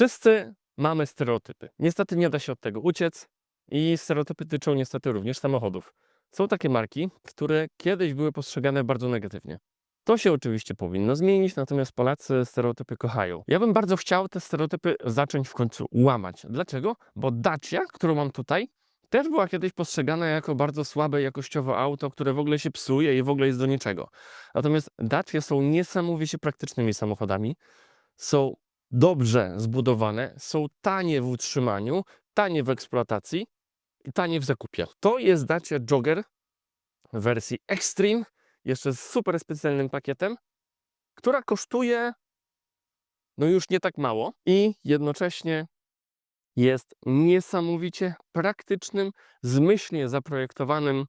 Wszyscy mamy stereotypy. Niestety nie da się od tego uciec i stereotypy tyczą niestety również samochodów. Są takie marki, które kiedyś były postrzegane bardzo negatywnie. To się oczywiście powinno zmienić, natomiast Polacy stereotypy kochają. Ja bym bardzo chciał te stereotypy zacząć w końcu łamać. Dlaczego? Bo Dacia, którą mam tutaj, też była kiedyś postrzegana jako bardzo słabe jakościowo auto, które w ogóle się psuje i w ogóle jest do niczego. Natomiast Dacia są niesamowicie praktycznymi samochodami, są dobrze zbudowane, są tanie w utrzymaniu, tanie w eksploatacji i tanie w zakupie. To jest Dacia Jogger w wersji Extreme, jeszcze z super specjalnym pakietem, która kosztuje no już nie tak mało i jednocześnie jest niesamowicie praktycznym, zmyślnie zaprojektowanym.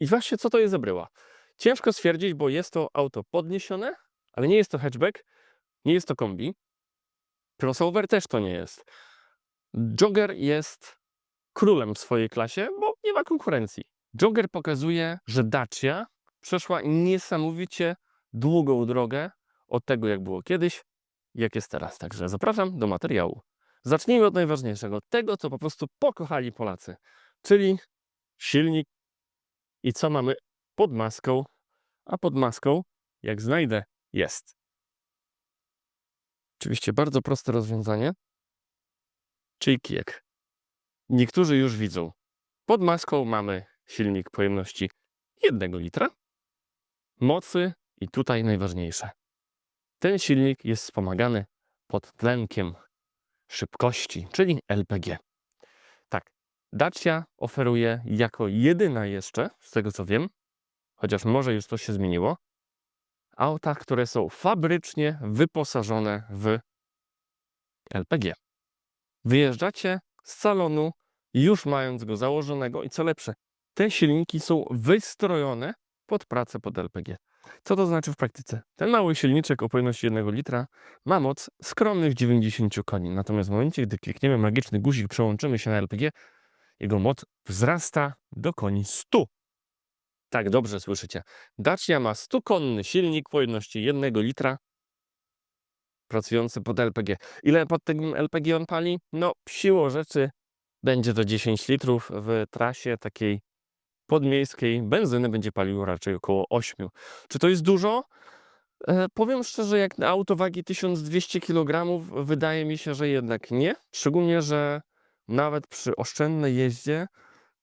I właśnie co to jest za bryła? Ciężko stwierdzić, bo jest to auto podniesione, ale nie jest to hatchback, nie jest to kombi. Crossover też to nie jest. Jogger jest królem w swojej klasie, bo nie ma konkurencji. Jogger pokazuje, że Dacia przeszła niesamowicie długą drogę od tego, jak było kiedyś, jak jest teraz. Także zapraszam do materiału. Zacznijmy od najważniejszego, tego, co po prostu pokochali Polacy, czyli silnik i co mamy pod maską, a pod maską, jak znajdę, jest. Oczywiście bardzo proste rozwiązanie, czyli kijek. Niektórzy już widzą. Pod maską mamy silnik pojemności 1 litra, mocy i tutaj najważniejsze. Ten silnik jest wspomagany podtlenkiem szybkości, czyli LPG. Tak, Dacia oferuje jako jedyna jeszcze, z tego co wiem, chociaż może już to się zmieniło, auta, które są fabrycznie wyposażone w LPG. Wyjeżdżacie z salonu już mając go założonego i co lepsze, te silniki są wystrojone pod pracę pod LPG. Co to znaczy w praktyce? Ten mały silniczek o pojemności 1 litra ma moc skromnych 90 koni, natomiast w momencie, gdy klikniemy magiczny guzik, przełączymy się na LPG, jego moc wzrasta do koni 100. Tak, dobrze słyszycie. Dacia ma 100-konny silnik pojemności 1 litra, pracujący pod LPG. Ile pod tym LPG on pali? No, siłą rzeczy będzie to 10 litrów w trasie takiej podmiejskiej. Benzyny będzie palił raczej około 8. Czy to jest dużo? E, powiem szczerze, jak na auto wagi 1200 kg, wydaje mi się, że jednak nie. Szczególnie, że nawet przy oszczędnej jeździe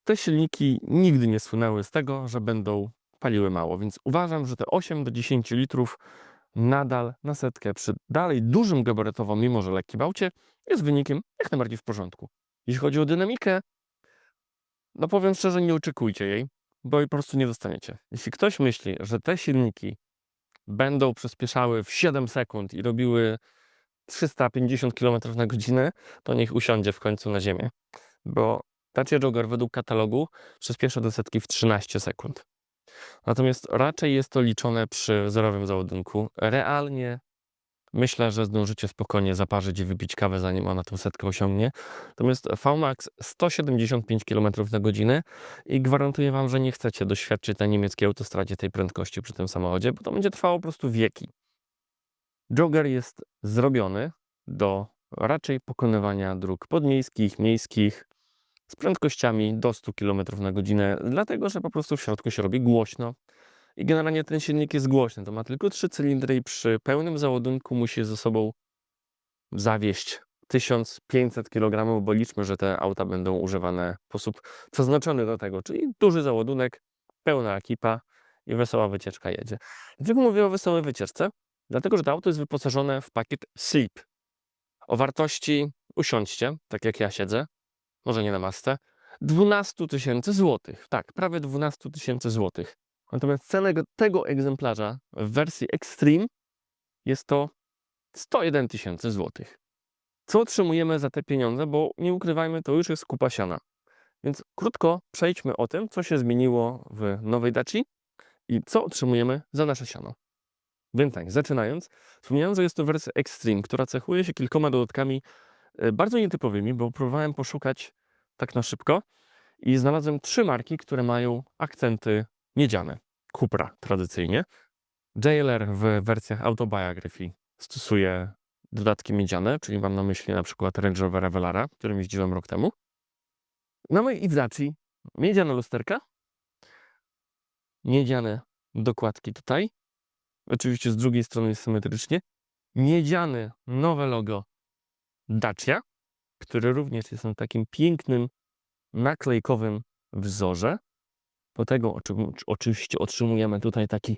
te silniki nigdy nie słynęły z tego, że będą paliły mało. Więc uważam, że te 8 do 10 litrów nadal na setkę przy dalej dużym gabarytowo, mimo że lekkim aucie, jest wynikiem jak najbardziej w porządku. Jeśli chodzi o dynamikę, no powiem szczerze, nie oczekujcie jej, bo jej po prostu nie dostaniecie. Jeśli ktoś myśli, że te silniki będą przyspieszały w 7 sekund i robiły 350 km na godzinę, to niech usiądzie w końcu na ziemię, bo Dacia Jogger według katalogu przyspiesza do setki w 13 sekund. Natomiast raczej jest to liczone przy zerowym załadunku. Realnie myślę, że zdążycie spokojnie zaparzyć i wypić kawę, zanim ona tę setkę osiągnie. Natomiast VMAX 175 km na godzinę i gwarantuję Wam, że nie chcecie doświadczyć na niemieckiej autostradzie tej prędkości przy tym samochodzie, bo to będzie trwało po prostu wieki. Jogger jest zrobiony do raczej pokonywania dróg podmiejskich, miejskich, z prędkościami do 100 km na godzinę, dlatego że po prostu w środku się robi głośno. I generalnie ten silnik jest głośny. To ma tylko 3 cylindry i przy pełnym załadunku musi ze sobą zawieść 1500 kg, bo liczmy, że te auta będą używane w sposób przeznaczony do tego, czyli duży załadunek, pełna ekipa i wesoła wycieczka jedzie. Dlaczego mówię o wesołej wycieczce? Dlatego, że to auto jest wyposażone w pakiet Sleep. O wartości, usiądźcie, tak jak ja siedzę, może nie na masce, 12 tysięcy złotych. Tak, prawie 12 tysięcy złotych. Natomiast cena tego egzemplarza w wersji Extreme jest to 101 tysięcy złotych. Co otrzymujemy za te pieniądze, bo nie ukrywajmy, to już jest kupa siana. Więc krótko przejdźmy o tym, co się zmieniło w nowej Daci i co otrzymujemy za nasze siano. Więc tak, zaczynając, wspomniałem, że jest to wersja Extreme, która cechuje się kilkoma dodatkami e, bardzo nietypowymi, bo próbowałem poszukać tak na szybko i znalazłem trzy marki, które mają akcenty miedziane. Cupra tradycyjnie. JLR w wersjach autobiography stosuje dodatki miedziane, czyli mam na myśli na przykład Range Rovera Velara, którym jeździłem rok temu. No my i w Daci miedziane lusterka, miedziane dokładki tutaj, oczywiście z drugiej strony jest symetrycznie, miedziane nowe logo Dacia, które również jest na takim pięknym, naklejkowym wzorze. Do tego oczy- oczywiście otrzymujemy tutaj taki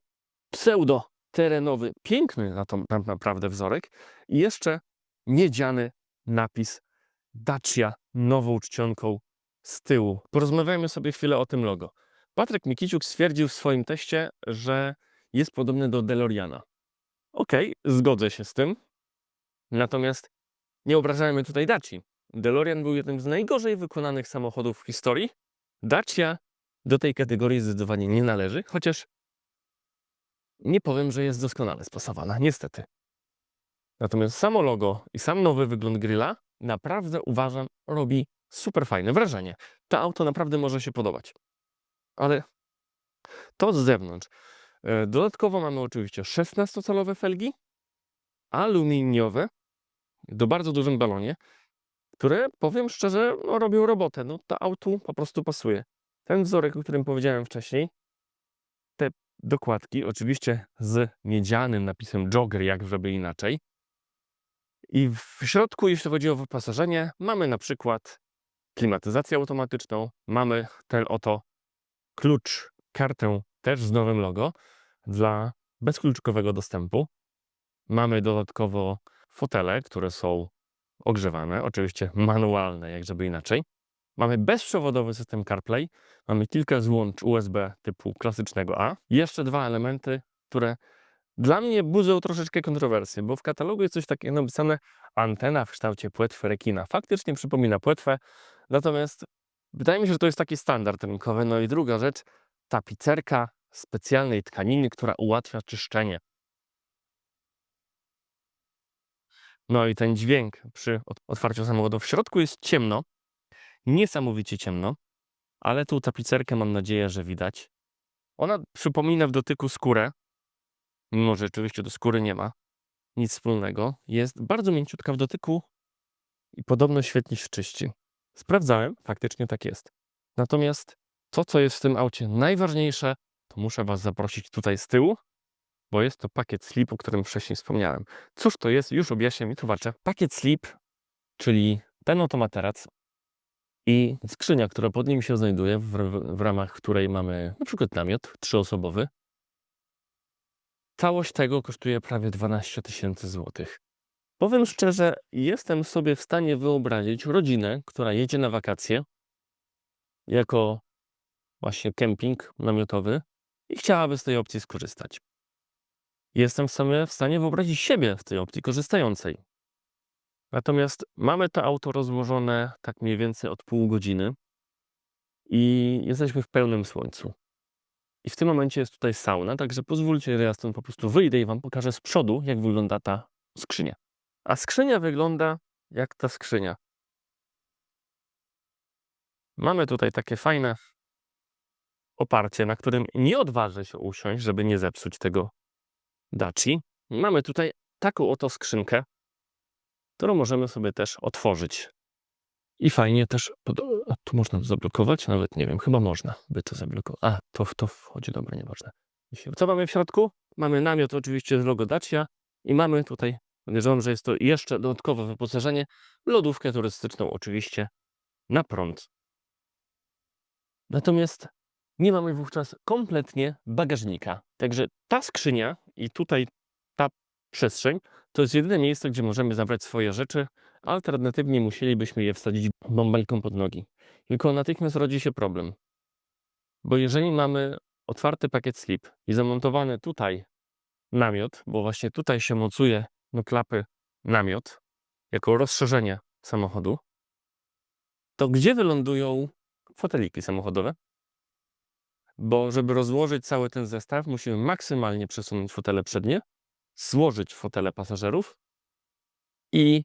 pseudo-terenowy, piękny na to tak naprawdę wzorek i jeszcze miedziany napis Dacia nową czcionką z tyłu. Porozmawiajmy sobie chwilę o tym logo. Patryk Mikiciuk stwierdził w swoim teście, że jest podobny do DeLoreana. Okej, zgodzę się z tym. Natomiast nie obrażajmy tutaj Daci. DeLorean był jednym z najgorzej wykonanych samochodów w historii. Dacia do tej kategorii zdecydowanie nie należy, chociaż nie powiem, że jest doskonale spasowana, niestety. Natomiast samo logo i sam nowy wygląd grilla naprawdę uważam robi super fajne wrażenie. To auto naprawdę może się podobać. Ale to z zewnątrz. E, Dodatkowo mamy oczywiście 16-calowe felgi, aluminiowe, do bardzo dużym balonie, które powiem szczerze, no, robią robotę. No, to autu po prostu pasuje. Ten wzorek, o którym powiedziałem wcześniej, te dokładki, oczywiście z miedzianym napisem Jogger, jak żeby inaczej. I w środku, jeśli chodzi o wyposażenie, mamy na przykład klimatyzację automatyczną, mamy ten oto klucz, kartę też z nowym logo dla bezkluczkowego dostępu. Mamy dodatkowo fotele, które są ogrzewane, oczywiście manualne, jak żeby inaczej. Mamy bezprzewodowy system CarPlay, mamy kilka złącz USB typu klasycznego A. Jeszcze dwa elementy, które dla mnie budzą troszeczkę kontrowersje, bo w katalogu jest coś takiego napisane antena w kształcie płetwy rekina. Faktycznie przypomina płetwę, natomiast wydaje mi się, że to jest taki standard rynkowy. No i druga rzecz, tapicerka specjalnej tkaniny, która ułatwia czyszczenie. No i ten dźwięk przy ot- otwarciu samochodu w środku jest ciemno, niesamowicie ciemno, ale tu tapicerkę mam nadzieję, że widać. Ona przypomina w dotyku skórę, mimo że oczywiście do skóry nie ma nic wspólnego. Jest bardzo mięciutka w dotyku i podobno świetnie się czyści. Sprawdzałem, faktycznie tak jest. Natomiast to, co jest w tym aucie najważniejsze, to muszę Was zaprosić tutaj z tyłu, bo jest to pakiet slip, o którym wcześniej wspomniałem. Cóż to jest? Już objaśniam i tłumaczę. Pakiet slip, czyli ten oto materac i skrzynia, która pod nim się znajduje, w, w ramach której mamy na przykład namiot trzyosobowy. Całość tego kosztuje prawie 12 tysięcy złotych. Powiem szczerze, jestem sobie w stanie wyobrazić rodzinę, która jedzie na wakacje jako właśnie kemping namiotowy i chciałaby z tej opcji skorzystać. Jestem sobie w stanie wyobrazić siebie w tej opcji korzystającej. Natomiast mamy to auto rozłożone tak mniej więcej od pół godziny i jesteśmy w pełnym słońcu. I w tym momencie jest tutaj sauna, także pozwólcie, że ja stąd po prostu wyjdę i wam pokażę z przodu, jak wygląda ta skrzynia. A skrzynia wygląda jak ta skrzynia. Mamy tutaj takie fajne oparcie, na którym nie odważę się usiąść, żeby nie zepsuć tego Daci. Mamy tutaj taką oto skrzynkę, którą możemy sobie też otworzyć. I fajnie też, pod... a tu można to zablokować? Nawet nie wiem, chyba można by to zablokować. A, to, to wchodzi, dobra, nieważne. Co mamy w środku? Mamy namiot oczywiście z logo Dacia i mamy tutaj, podejrzewam, że jest to jeszcze dodatkowe wyposażenie, lodówkę turystyczną oczywiście na prąd. Natomiast nie mamy wówczas kompletnie bagażnika. Także ta skrzynia i tutaj ta przestrzeń to jest jedyne miejsce, gdzie możemy zabrać swoje rzeczy. Alternatywnie musielibyśmy je wsadzić bąbelką pod nogi. Tylko natychmiast rodzi się problem. Bo jeżeli mamy otwarty pakiet slip i zamontowany tutaj namiot, bo właśnie tutaj się mocuje do klapy namiot jako rozszerzenie samochodu, to gdzie wylądują foteliki samochodowe? Bo żeby rozłożyć cały ten zestaw, musimy maksymalnie przesunąć fotele przednie, złożyć fotele pasażerów i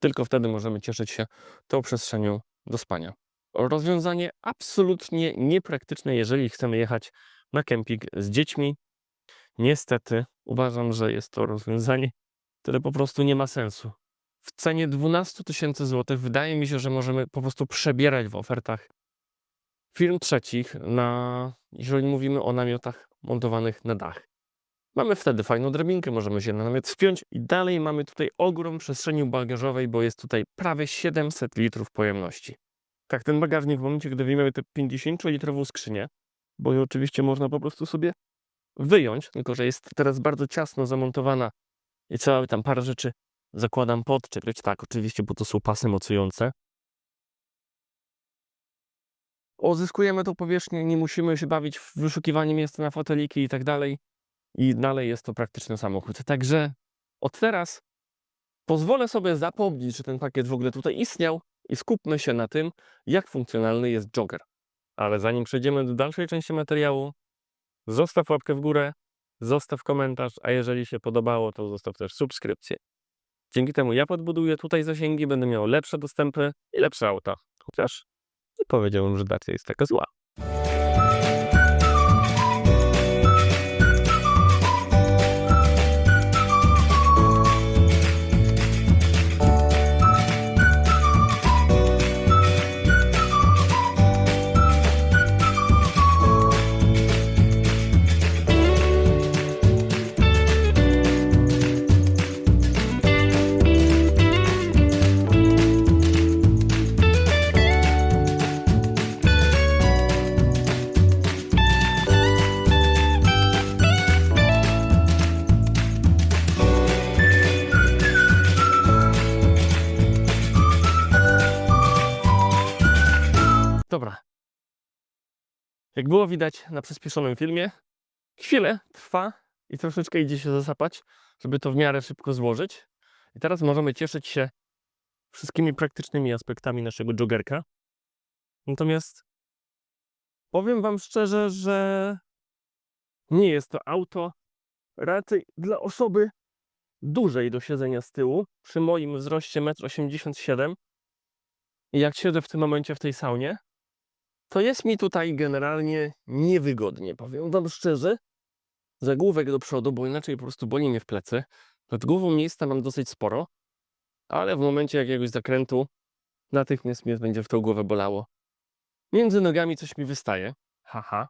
tylko wtedy możemy cieszyć się tą przestrzenią do spania. Rozwiązanie absolutnie niepraktyczne, jeżeli chcemy jechać na kemping z dziećmi. Niestety uważam, że jest to rozwiązanie które po prostu nie ma sensu. W cenie 12 tysięcy złotych wydaje mi się, że możemy po prostu przebierać w ofertach firm trzecich, na, jeżeli mówimy o namiotach montowanych na dach. Mamy wtedy fajną drabinkę, możemy się na namiot wspiąć i dalej mamy tutaj ogrom przestrzeni bagażowej, bo jest tutaj prawie 700 litrów pojemności. Tak, ten bagażnik w momencie, gdy wyjmiemy tę 50-litrową skrzynię, bo ją oczywiście można po prostu sobie wyjąć, tylko że jest teraz bardzo ciasno zamontowana i by tam parę rzeczy zakładam podczepiać. Tak, oczywiście, bo to są pasy mocujące. Uzyskujemy tą powierzchnię, nie musimy się bawić w wyszukiwanie miejsca na foteliki i tak dalej. I dalej jest to praktyczny samochód. Także od teraz pozwolę sobie zapomnieć, że ten pakiet w ogóle tutaj istniał i skupmy się na tym, jak funkcjonalny jest jogger. Ale zanim przejdziemy do dalszej części materiału, zostaw łapkę w górę, zostaw komentarz, a jeżeli się podobało, to zostaw też subskrypcję. Dzięki temu ja podbuduję tutaj zasięgi, będę miał lepsze dostępy i lepsze auta. Chociaż powiedziałbym, że Dacia jest taka zła. Jak było widać na przyspieszonym filmie, chwilę trwa i troszeczkę idzie się zasapać, żeby to w miarę szybko złożyć. I teraz możemy cieszyć się wszystkimi praktycznymi aspektami naszego joggerka. Natomiast powiem Wam szczerze, że nie jest to auto raczej dla osoby dużej do siedzenia z tyłu. Przy moim wzroście 1,87 m i jak siedzę w tym momencie w tej saunie, to jest mi tutaj generalnie niewygodnie. Powiem wam szczerze, zagłówek do przodu, bo inaczej po prostu boli mnie w plecy. Nad głową miejsca mam dosyć sporo, ale w momencie jakiegoś zakrętu natychmiast mnie będzie w tą głowę bolało. Między nogami coś mi wystaje. Haha.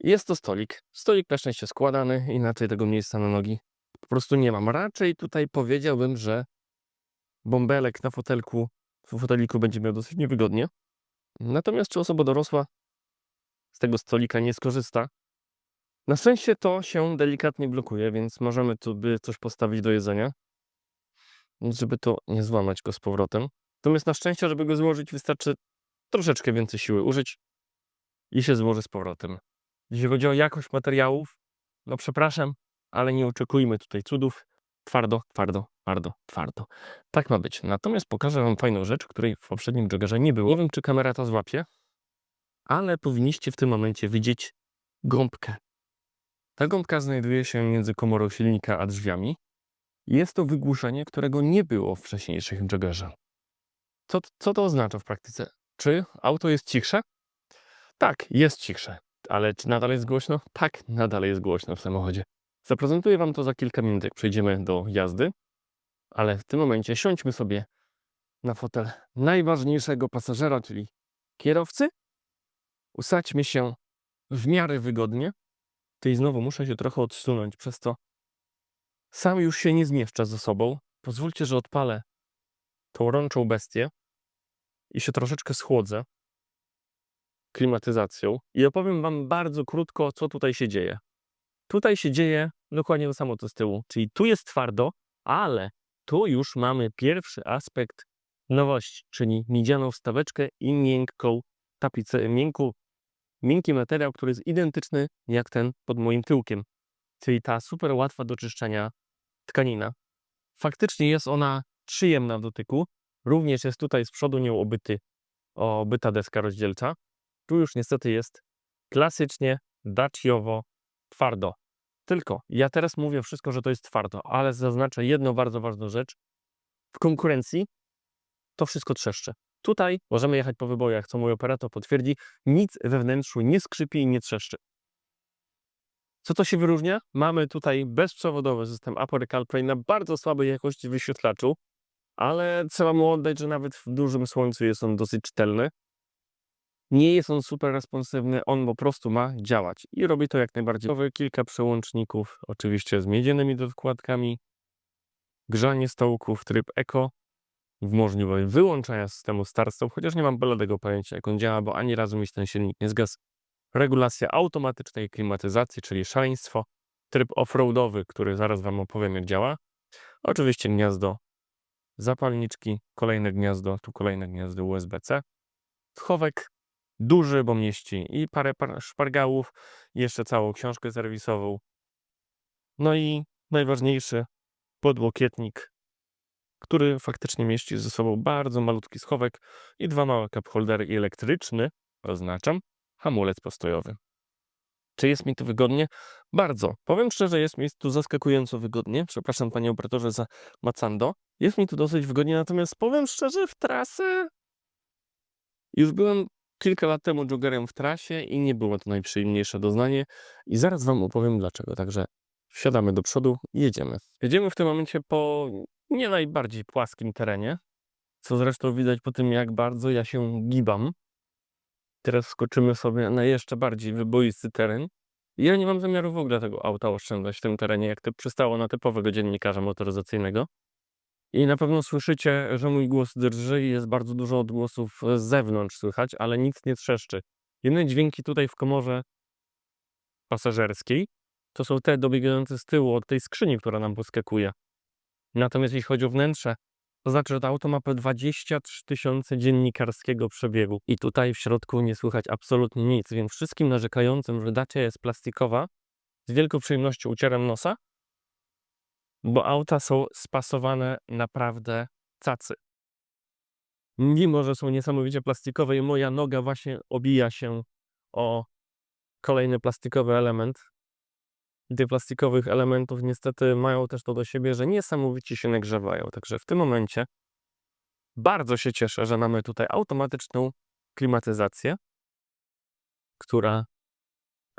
Jest to stolik. Stolik na szczęście składany, inaczej tego miejsca na nogi po prostu nie mam. Raczej tutaj powiedziałbym, że bąbelek na fotelku, w foteliku będzie miał dosyć niewygodnie. Natomiast czy osoba dorosła z tego stolika nie skorzysta? Na szczęście to się delikatnie blokuje, więc możemy tu by coś postawić do jedzenia, żeby to nie złamać go z powrotem. Natomiast na szczęście, żeby go złożyć, wystarczy troszeczkę więcej siły użyć i się złoży z powrotem. Jeśli chodzi o jakość materiałów, no przepraszam, ale nie oczekujmy tutaj cudów. Twardo, twardo, twardo, twardo. Tak ma być. Natomiast pokażę Wam fajną rzecz, której w poprzednim joggerze nie było. Nie wiem, czy kamera to złapie, ale powinniście w tym momencie widzieć gąbkę. Ta gąbka znajduje się między komorą silnika a drzwiami. Jest to wygłuszenie, którego nie było w wcześniejszych joggerze. Co, co to oznacza w praktyce? Czy auto jest cichsze? Tak, jest cichsze. Ale czy nadal jest głośno? Tak, nadal jest głośno w samochodzie. Zaprezentuję Wam to za kilka minut, jak przejdziemy do jazdy, ale w tym momencie siądźmy sobie na fotel najważniejszego pasażera, czyli kierowcy. Usadźmy się w miarę wygodnie. Tej znowu muszę się trochę odsunąć, przez to sam już się nie zmieszczę ze sobą. Pozwólcie, że odpalę tą rączą bestię i się troszeczkę schłodzę klimatyzacją i opowiem Wam bardzo krótko, co tutaj się dzieje. Tutaj się dzieje dokładnie to samo co z tyłu, czyli tu jest twardo, ale tu już mamy pierwszy aspekt nowości, czyli miedzianą wstaweczkę i miękką tapicę, miękką, miękki materiał, który jest identyczny jak ten pod moim tyłkiem, czyli ta super łatwa do czyszczenia tkanina. Faktycznie jest ona przyjemna w dotyku, również jest tutaj z przodu nią obyty, obyta deska rozdzielcza. Tu już niestety jest klasycznie daciowo twardo. Tylko ja teraz mówię wszystko, że to jest twardo, ale zaznaczę jedną bardzo ważną rzecz. W konkurencji to wszystko trzeszcze. Tutaj możemy jechać po wybojach, co mój operator potwierdzi. Nic we wnętrzu nie skrzypi i nie trzeszczy. Co to się wyróżnia? Mamy tutaj bezprzewodowy system Apple CarPlay na bardzo słabej jakości wyświetlaczu, ale trzeba mu oddać, że nawet w dużym słońcu jest on dosyć czytelny. Nie jest on super responsywny, on po prostu ma działać i robi to jak najbardziej. Kilka przełączników, oczywiście z miedzianymi dokładkami, grzanie stołków, tryb Eco, w możliwość wyłączania systemu start-stop, chociaż nie mam bladego pojęcia jak on działa, bo ani razu mi ten silnik nie zgasł. Regulacja automatycznej klimatyzacji, czyli szaleństwo. Tryb offroadowy, który zaraz Wam opowiem jak działa. Oczywiście gniazdo zapalniczki, kolejne gniazdo, tu kolejne gniazdo USB-C. Schowek duży, bo mieści i parę par szpargałów, jeszcze całą książkę serwisową. No i najważniejszy podłokietnik, który faktycznie mieści ze sobą bardzo malutki schowek i dwa małe cup holdery i elektryczny, oznaczam, hamulec postojowy. Czy jest mi tu wygodnie? Bardzo. Powiem szczerze, jest mi tu zaskakująco wygodnie. Przepraszam panie operatorze za macando. Jest mi tu dosyć wygodnie, natomiast powiem szczerze, w trasę już byłem kilka lat temu joggerem w trasie i nie było to najprzyjemniejsze doznanie i zaraz wam opowiem dlaczego. Także wsiadamy do przodu i jedziemy. Jedziemy w tym momencie po nie najbardziej płaskim terenie, co zresztą widać po tym, jak bardzo ja się gibam. Teraz skoczymy sobie na jeszcze bardziej wyboisty teren. Ja nie mam zamiaru w ogóle tego auta oszczędzać w tym terenie, jak to przystało na typowego dziennikarza motoryzacyjnego. I na pewno słyszycie, że mój głos drży i jest bardzo dużo odgłosów z zewnątrz słychać, ale nic nie trzeszczy. Jedyne dźwięki tutaj w komorze pasażerskiej to są te dobiegające z tyłu od tej skrzyni, która nam poskakuje. Natomiast jeśli chodzi o wnętrze, to znaczy, że to auto ma po 23 tysiące dziennikarskiego przebiegu i tutaj w środku nie słychać absolutnie nic, więc wszystkim narzekającym, że Dacia jest plastikowa, z wielką przyjemnością ucieram nosa, bo auta są spasowane naprawdę cacy. Mimo, że są niesamowicie plastikowe i moja noga właśnie obija się o kolejny plastikowy element. Tych plastikowych elementów niestety mają też to do siebie, że niesamowicie się nagrzewają. Także w tym momencie bardzo się cieszę, że mamy tutaj automatyczną klimatyzację, która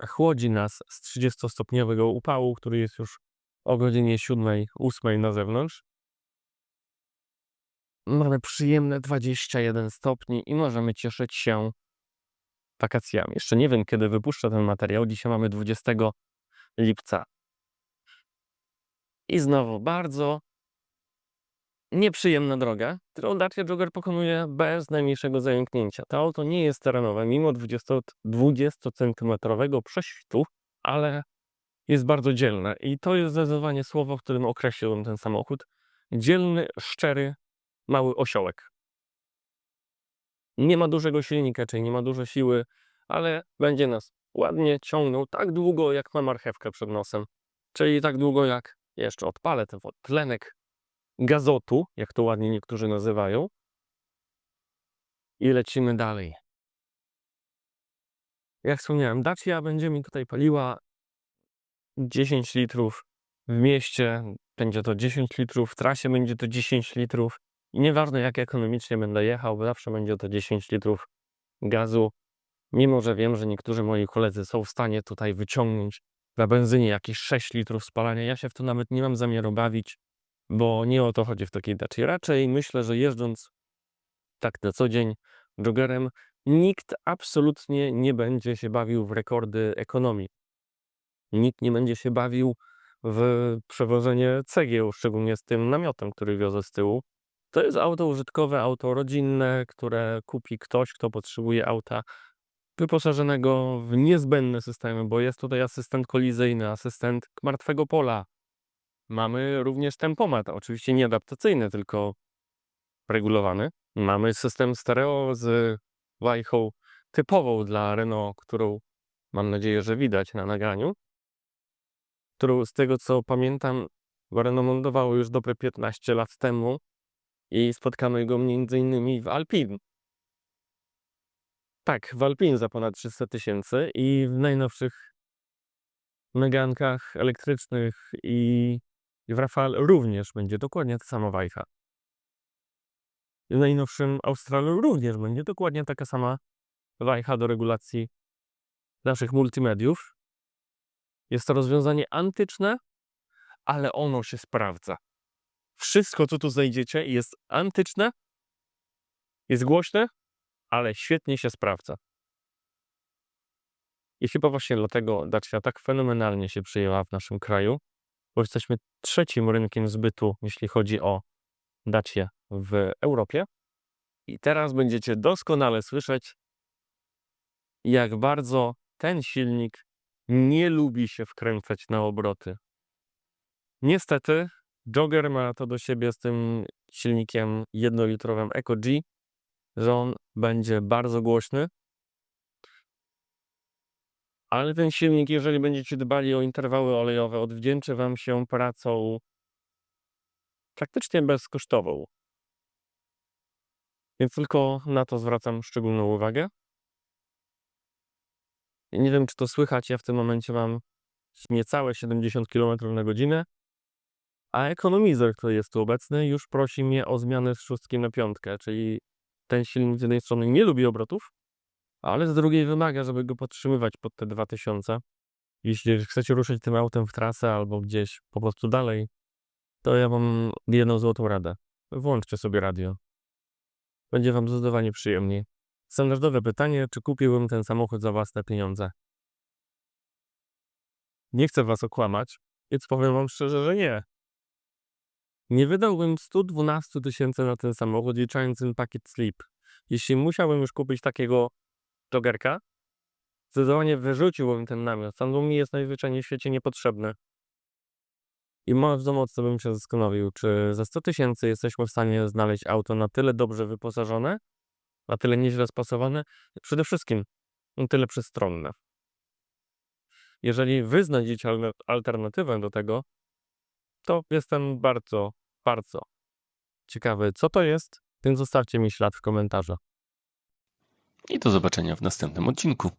chłodzi nas z 30-stopniowego upału, który jest już o godzinie 7, 8 na zewnątrz. Mamy przyjemne 21 stopni i możemy cieszyć się wakacjami. Jeszcze nie wiem, kiedy wypuszczę ten materiał. Dzisiaj mamy 20 lipca. I znowu bardzo nieprzyjemna droga, którą Dacia Jogger pokonuje bez najmniejszego zająknięcia. To auto nie jest terenowe, mimo 20, 20 centymetrowego prześwitu, ale jest bardzo dzielne. I to jest zdecydowanie słowo, w którym określiłbym ten samochód. Dzielny, szczery, mały osiołek. Nie ma dużego silnika, czyli nie ma dużo siły, ale będzie nas ładnie ciągnął tak długo, jak ma marchewkę przed nosem. Czyli tak długo, jak jeszcze odpalę ten tlenek gazotu, jak to ładnie niektórzy nazywają. I lecimy dalej. Jak wspomniałem, Dacia będzie mi tutaj paliła 10 litrów. W mieście będzie to 10 litrów, w trasie będzie to 10 litrów. I nieważne jak ekonomicznie będę jechał, zawsze będzie to 10 litrów gazu. Mimo, że wiem, że niektórzy moi koledzy są w stanie tutaj wyciągnąć na benzynie jakieś 6 litrów spalania, ja się w to nawet nie mam zamiaru bawić, bo nie o to chodzi w takiej dacie. Raczej myślę, że jeżdżąc tak na co dzień joggerem, nikt absolutnie nie będzie się bawił w rekordy ekonomii. Nikt nie będzie się bawił w przewożenie cegieł, szczególnie z tym namiotem, który wiozę z tyłu. To jest auto użytkowe, auto rodzinne, które kupi ktoś, kto potrzebuje auta wyposażonego w niezbędne systemy, bo jest tutaj asystent kolizyjny, asystent martwego pola. Mamy również tempomat, oczywiście nie adaptacyjny, tylko regulowany. Mamy system stereo z wajchą typową dla Renault, którą mam nadzieję, że widać na nagraniu. Którą z tego co pamiętam, Renault montowało już dobre 15 lat temu i spotkamy go innymi w Alpine. Tak, w Alpine za ponad 300 tysięcy i w najnowszych Megankach elektrycznych i w Rafale również będzie dokładnie ta sama wajcha. W najnowszym Australu również będzie dokładnie taka sama wajcha do regulacji naszych multimediów. Jest to rozwiązanie antyczne, ale ono się sprawdza. Wszystko, co tu znajdziecie, jest antyczne, jest głośne, ale świetnie się sprawdza. I chyba właśnie dlatego Dacia tak fenomenalnie się przyjęła w naszym kraju, bo jesteśmy trzecim rynkiem zbytu, jeśli chodzi o Dacie w Europie. I teraz będziecie doskonale słyszeć, jak bardzo ten silnik nie lubi się wkręcać na obroty. Niestety, Jogger ma to do siebie z tym silnikiem jednolitrowym Eco G, że on będzie bardzo głośny. Ale ten silnik, jeżeli będziecie dbali o interwały olejowe, odwdzięczy Wam się pracą praktycznie bezkosztową. Więc tylko na to zwracam szczególną uwagę. I nie wiem, czy to słychać, ja w tym momencie mam niecałe 70 km na godzinę, a ekonomizer, który jest tu obecny, już prosi mnie o zmianę z szóstki na piątkę, czyli ten silnik z jednej strony nie lubi obrotów, ale z drugiej wymaga, żeby go podtrzymywać pod te 2000. Jeśli chcecie ruszyć tym autem w trasę albo gdzieś po prostu dalej, to ja mam jedną złotą radę. Włączcie sobie radio. Będzie wam zdecydowanie przyjemniej. Standardowe pytanie, czy kupiłbym ten samochód za własne pieniądze? Nie chcę was okłamać, więc powiem wam szczerze, że nie. Nie wydałbym 112 tysięcy na ten samochód, liczając ten pakiet slip. Jeśli musiałbym już kupić takiego jogerka, zdecydowanie wyrzuciłbym ten namiot. On mi jest najzwyczajniej w świecie niepotrzebny. I bardzo mocno bym się zastanowił, czy za 100 tysięcy jesteśmy w stanie znaleźć auto na tyle dobrze wyposażone, na tyle nieźle spasowane, przede wszystkim tyle przestronne. Jeżeli wy znajdziecie alternatywę do tego, to jestem bardzo, bardzo ciekawy, co to jest, więc zostawcie mi ślad w komentarzach. I do zobaczenia w następnym odcinku.